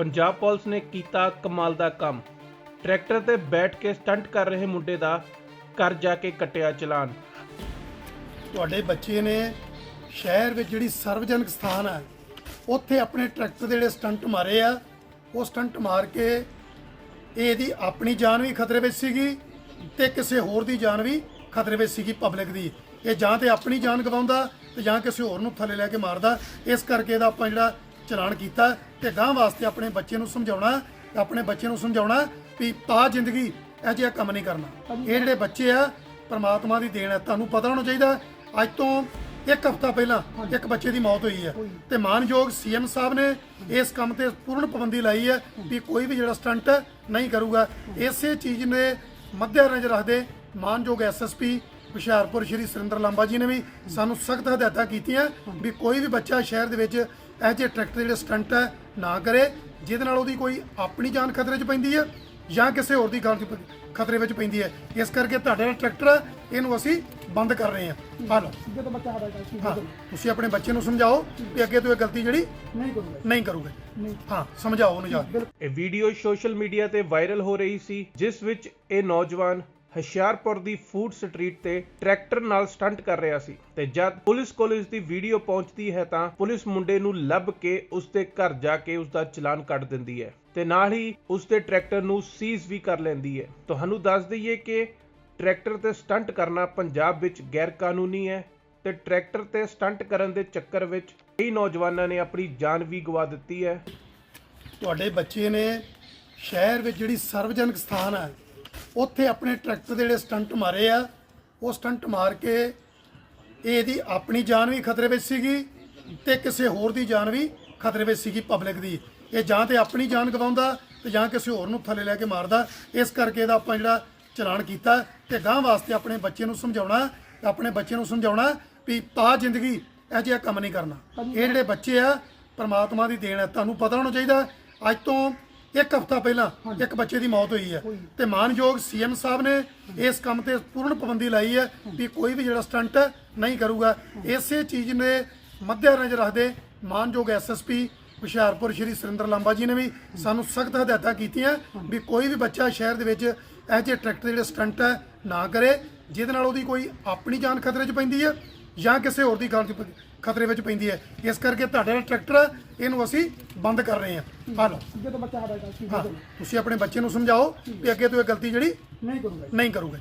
Punjab police ਨੇ ਕੀਤਾ ਕਮਾਲ ਦਾ ਕੰਮ। ਟਰੈਕਟਰ ਤੇ ਬੈਠ ਕੇ ਸਟੰਟ ਕਰ ਰਹੇ ਮੁੰਡੇ ਦਾ ਘਰ ਜਾ ਕੇ ਕੱਟਿਆ ਚਲਾਨ। ਤੁਹਾਡੇ ਬੱਚੇ ਨੇ ਸ਼ਹਿਰ ਵਿੱਚ ਜਿਹੜੀ ਸਰਵਜਨਕ ਸਥਾਨ ਹੈ ਉੱਥੇ ਆਪਣੇ ਟਰੈਕਟਰ ਦੇ ਜਿਹੜੇ ਸਟੰਟ ਮਾਰੇ ਆ, ਉਹ ਸਟੰਟ ਮਾਰ ਕੇ ਇਹਦੀ ਆਪਣੀ ਜਾਨ ਵੀ ਖਤਰੇ ਵਿੱਚ ਸੀਗੀ ਤੇ ਕਿਸੇ ਹੋਰ ਦੀ ਜਾਨ ਵੀ ਖਤਰੇ ਵਿੱਚ ਸੀਗੀ ਪਬਲਿਕ ਦੀ। ਇਹ ਜਾਂ ਤੇ ਆਪਣੀ ਜਾਨ ਗਵਾਉਂਦਾ ਤੇ ਜਾਂ ਕਿਸੇ ਹੋਰ ਨੂੰ ਥੱਲੇ ਲੈ ਕੇ ਮਾਰਦਾ। ਇਸ ਕਰਕੇ ਇਹਦਾ ਆਪਾਂ ਜਿਹੜਾ ਚਲਾਨ ਕੀਤਾ ਤੇ ਗਾਂ ਵਾਸਤੇ ਆਪਣੇ ਬੱਚੇ ਨੂੰ ਸਮਝਾਉਣਾ ਆਪਣੇ ਬੱਚੇ ਨੂੰ ਸਮਝਾਉਣਾ ਵੀ ਤਾਂ ਜ਼ਿੰਦਗੀ ਇਹ ਜਿਹਾ ਕੰਮ ਨਹੀਂ ਕਰਨਾ। ਇਹ ਜਿਹੜੇ ਬੱਚੇ ਆ ਪਰਮਾਤਮਾ ਦੀ ਦੇਣ ਹੈ ਤੁਹਾਨੂੰ ਪਤਾ ਹੋਣਾ ਚਾਹੀਦਾ ਅੱਜ ਤੋਂ ਇੱਕ ਹਫ਼ਤਾ ਪਹਿਲਾਂ ਇੱਕ ਬੱਚੇ ਦੀ ਮੌਤ ਹੋਈ ਹੈ। ਤੇ ਮਾਨਯੋਗ ਸੀਐਮ ਸਾਹਿਬ ਨੇ ਇਸ ਕੰਮ ਤੇ ਪੂਰਨ ਪਾਬੰਦੀ ਲਾਈ ਹੈ ਵੀ ਕੋਈ ਵੀ ਜਿਹੜਾ ਸਟੰਟ ਨਹੀਂ ਕਰੂਗਾ। ਇਸੇ ਚੀਜ਼ ਨੇ ਮੱਦੇ ਨਜ਼ਰ ਰੱਖਦੇ ਮਾਨਯੋਗ ਐਸਐਸਪੀ ਹੁਸ਼ਿਆਰਪੁਰ ਸ਼੍ਰੀ ਸੁਰਿੰਦਰ ਲਾਂਬਾ ਜੀ ਨੇ ਵੀ ਸਾਨੂੰ ਸਖਤ ਹਦਾਇਤਾਂ ਕੀਤੀਆਂ ਵੀ ਕੋਈ ਵੀ ਬੱਚਾ ਸ਼ਹਿਰ ਦੇ ਵਿੱਚ ਇਹ ਜਿਹੇ ਟਰੈਕਟਰ ਜਿਹੜੇ ਸਟੰਟ ਹੈ ਨਾ ਕਰੇ ਜਿਹਦੇ ਨਾਲ ਉਹਦੀ ਕੋਈ ਆਪਣੀ ਜਾਨ ਖਤਰੇ 'ਚ ਪੈਂਦੀ ਹੈ ਜਾਂ ਕਿਸੇ ਹੋਰ ਦੀ ਪ- ਖਤਰੇ ਵਿੱਚ ਪੈਂਦੀ ਹੈ। ਇਸ ਕਰਕੇ ਤੁਹਾਡਾ ਟਰੈਕਟਰ ਇਹਨੂੰ ਅਸੀਂ ਬੰਦ ਕਰ ਰਹੇ ਹਾਂ। ਹਾਂ ਜਦੋਂ ਬੱਚਾ ਗਲਤੀ ਹਾਂ ਤੁਸੀਂ ਆਪਣੇ ਬੱਚੇ ਨੂੰ ਸਮਝਾਓ ਕਿ ਅੱਗੇ ਤੋਂ ਇਹ ਗਲਤੀ ਜਿਹੜੀ ਨਹੀਂ ਕਰੂਗਾ। ਨਹੀਂ ਕਰੂਗੇ। ਹਾਂ ਸਮਝਾਓ ਉਹਨੂੰ ਜਾ। ਇਹ ਵੀਡੀਓ ਸੋਸ਼ਲ ਮੀਡੀਆ ਤੇ ਵਾਇਰਲ ਹੋ ਰਹੀ ਸੀ ਜਿਸ ਵਿੱਚ ਇਹ ਨੌਜਵਾਨ ਹੁਸ਼ਿਆਰਪੁਰ ਦੀ ਫੂਡ ਸਟਰੀਟ ਤੇ ਟਰੈਕਟਰ ਨਾਲ ਸਟੰਟ ਕਰ ਰਿਹਾ ਸੀ ਤੇ ਜਦ ਪੁਲਿਸ ਕੋਲ ਇਸ ਦੀ ਵੀਡੀਓ ਪਹੁੰਚਦੀ ਹੈ ਤਾਂ ਪੁਲਿਸ ਮੁੰਡੇ ਨੂੰ ਲੱਭ ਕੇ ਉਸ ਦੇ ਘਰ ਜਾ ਕੇ ਉਸ ਦਾ ਚਲਾਨ ਕੱਟ ਦਿੰਦੀ ਹੈ ਤੇ ਨਾਲ ਹੀ ਉਸ ਦੇ ਟਰੈਕਟਰ ਨੂੰ ਸੀਜ਼ ਵੀ ਕਰ ਲੈਂਦੀ ਹੈ। ਤੁਹਾਨੂੰ ਦੱਸ ਦਈਏ ਕਿ ਟਰੈਕਟਰ ਤੇ ਸਟੰਟ ਕਰਨਾ ਪੰਜਾਬ ਵਿੱਚ ਗੈਰ ਕਾਨੂੰਨੀ ਹੈ ਤੇ ਟਰੈਕਟਰ ਤੇ ਸਟੰਟ ਕਰਨ ਦੇ ਚੱਕਰ ਵਿੱਚ ਕਈ ਨੌਜਵਾਨਾਂ ਨੇ ਆਪਣੀ ਜਾਨ ਵੀ ਗਵਾ ਦਿੱਤੀ ਹੈ। ਤੁਹਾਡੇ ਬੱਚੇ ਨੇ ਸ਼ਹਿਰ ਵਿੱਚ ਜਿਹੜੀ ਸਰਵਜਨਕ ਸਥਾਨ ਹੈ ਉੱਥੇ ਆਪਣੇ ਟਰੈਕਟਰ ਦੇ ਜਿਹੜੇ ਸਟੰਟ ਮਾਰੇ ਆ, ਉਹ ਸਟੰਟ ਮਾਰ ਕੇ ਇਹਦੀ ਆਪਣੀ ਜਾਨ ਵੀ ਖਤਰੇ ਵਿੱਚ ਸੀਗੀ ਤੇ ਕਿਸੇ ਹੋਰ ਦੀ ਜਾਨ ਵੀ ਖਤਰੇ ਵਿੱਚ ਸੀਗੀ ਪਬਲਿਕ ਦੀ। ਇਹ ਜਾਂ ਤੇ ਆਪਣੀ ਜਾਨ ਗਵਾਉਂਦਾ ਤੇ ਜਾਂ ਕਿਸੇ ਹੋਰ ਨੂੰ ਥੱਲੇ ਲੈ ਕੇ ਮਾਰਦਾ। ਇਸ ਕਰਕੇ ਇਹਦਾ ਆਪਾਂ ਜਿਹੜਾ ਚਲਾਨ ਕੀਤਾ ਤੇ ਗਾਂ ਵਾਸਤੇ ਆਪਣੇ ਬੱਚੇ ਨੂੰ ਸਮਝਾਉਣਾ ਤੇ ਆਪਣੇ ਬੱਚੇ ਨੂੰ ਸਮਝਾਉਣਾ ਵੀ ਤਾਂ ਜ਼ਿੰਦਗੀ ਇਹ ਜਿਹਾ ਕੰਮ ਨਹੀਂ ਕਰਨਾ। ਇਹ ਜਿਹੜੇ ਬੱਚੇ ਆ, ਪਰਮਾਤਮਾ ਦੀ ਦੇਣ ਹੈ, ਤੁਹਾਨੂੰ ਪਤਾ ਹੋਣਾ ਚਾਹੀਦਾ। ਅੱਜ ਤੋਂ ਇੱਕ ਹਫ਼ਤਾ ਪਹਿਲਾਂ ਇੱਕ ਬੱਚੇ ਦੀ ਮੌਤ ਹੋਈ ਹੈ। ਤੇ ਮਾਨਯੋਗ ਸੀਐਮ ਸਾਹਿਬ ਨੇ ਇਸ ਕੰਮ ਤੇ ਪੂਰਨ ਪਾਬੰਦੀ ਲਾਈ ਹੈ ਵੀ ਕੋਈ ਵੀ ਜਿਹੜਾ ਸਟੰਟ ਨਹੀਂ ਕਰੂਗਾ। ਇਸੇ ਚੀਜ਼ ਨੇ ਮੱਦੇ ਨਜ਼ਰ ਰੱਖਦੇ ਮਾਨਯੋਗ ਐਸਐਸਪੀ ਹੁਸ਼ਿਆਰਪੁਰ ਸ਼੍ਰੀ ਸੁਰਿੰਦਰ ਲਾਂਬਾ ਜੀ ਨੇ ਵੀ ਸਾਨੂੰ ਸਖਤ ਹਦਾਇਤਾਂ ਕੀਤੀਆਂ ਵੀ ਕੋਈ ਵੀ ਬੱਚਾ ਸ਼ਹਿਰ ਦੇ ਵਿੱਚ ਇਹ ਜਿਹੇ ਟਰੈਕਟਰ ਜਿਹੜੇ ਸਟੰਟ ਹੈ ਨਾ ਕਰੇ ਜਿਹਦੇ ਨਾਲ ਉਹਦੀ ਕੋਈ ਆਪਣੀ ਜਾਨ ਖਤਰੇ 'ਚ ਪੈਂਦੀ ਹੈ ਜਾਂ ਕਿਸੇ ਹੋਰ ਦੀ ਜਾਨ 'ਚ ਪ- ਖਤਰੇ ਵਿੱਚ ਪੈਂਦੀ ਹੈ। ਇਸ ਕਰਕੇ ਤੁਹਾਡਾ ਜਿਹੜਾ ਟਰੈਕਟਰ ਹੈ ਇਹਨੂੰ ਅਸੀਂ ਬੰਦ ਕਰ ਰਹੇ ਹਾਂ। ਹਾਂ ਲਓ। ਜਦੋਂ ਬੱਚਾ ਸਾਡਾ ਹਾਂ। ਤੁਸੀਂ ਆਪਣੇ ਬੱਚੇ ਨੂੰ ਸਮਝਾਓ ਕਿ ਅੱਗੇ ਤੋਂ ਇਹ ਗਲਤੀ ਜਿਹੜੀ ਨਹੀਂ ਕਰੂਗਾ। ਨਹੀਂ ਕਰੂਗੇ।